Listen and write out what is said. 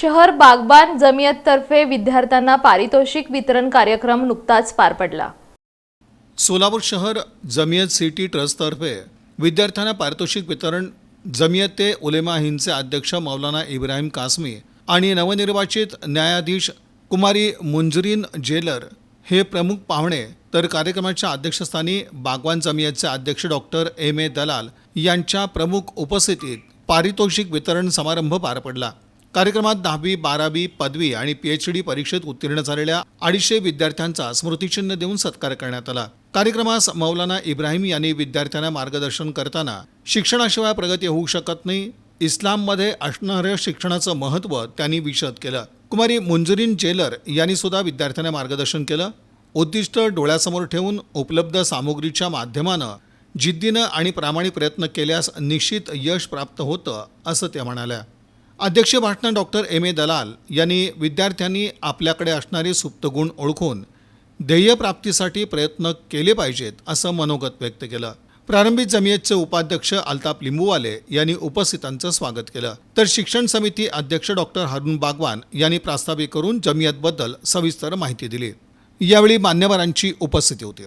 शहर बागबान जमियततर्फे विद्यार्थ्यांना पारितोषिक वितरण कार्यक्रम नुकताच पार पडला. सोलापूर शहर जमियत सिटी ट्रस्टतर्फे विद्यार्थ्यांना पारितोषिक वितरण जमियते उलेमा हिंदचे अध्यक्ष मौलाना इब्राहिम कासमी आणि नवनिर्वाचित न्यायाधीश कुमारी मुंजरीन जेलर हे प्रमुख पाहुणे तर कार्यक्रमाच्या अध्यक्षस्थानी बागवान जमियतचे अध्यक्ष डॉक्टर एम ए दलाल यांच्या प्रमुख उपस्थितीत पारितोषिक वितरण समारंभ पार पडला. कार्यक्रमात दहावी बारावी पदवी आणि पीएच डी परीक्षेत उत्तीर्ण झालेल्या अडीचशे विद्यार्थ्यांचा स्मृतिचिन्ह देऊन सत्कार करण्यात आला. कार्यक्रमास मौलाना इब्राहिम यांनी विद्यार्थ्यांना मार्गदर्शन करताना शिक्षणाशिवाय प्रगती होऊ शकत नाही इस्लाममध्ये असणाऱ्या शिक्षणाचं महत्त्व त्यांनी विशद केलं. कुमारी मुंजरीन जेलर यांनी सुद्धा विद्यार्थ्यांना मार्गदर्शन केलं. उद्दिष्ट डोळ्यासमोर ठेवून उपलब्ध सामुग्रीच्या माध्यमानं जिद्दीनं आणि प्रामाणिक प्रयत्न केल्यास निश्चित यश प्राप्त होतं असं त्या म्हणाल्या. अध्यक्ष भाषण डॉक्टर एम. ए. दलाल यांनी विद्यार्थ्यांनी आपल्याकडे असणारे सुप्त गुण ओळखून ध्येयप्राप्तीसाठी प्रयत्न केले पाहिजेत असं मनोगत व्यक्त केलं. प्रारंभिक जमियतचे उपाध्यक्ष अल्ताप लिंबूवाले यांनी उपस्थितांचं स्वागत केलं. तर शिक्षण समिती अध्यक्ष डॉक्टर हरुण बागवान यांनी प्रास्ताविक करून जमियतबद्दल सविस्तर माहिती दिली. यावेळी मान्यवरांची उपस्थिती होती.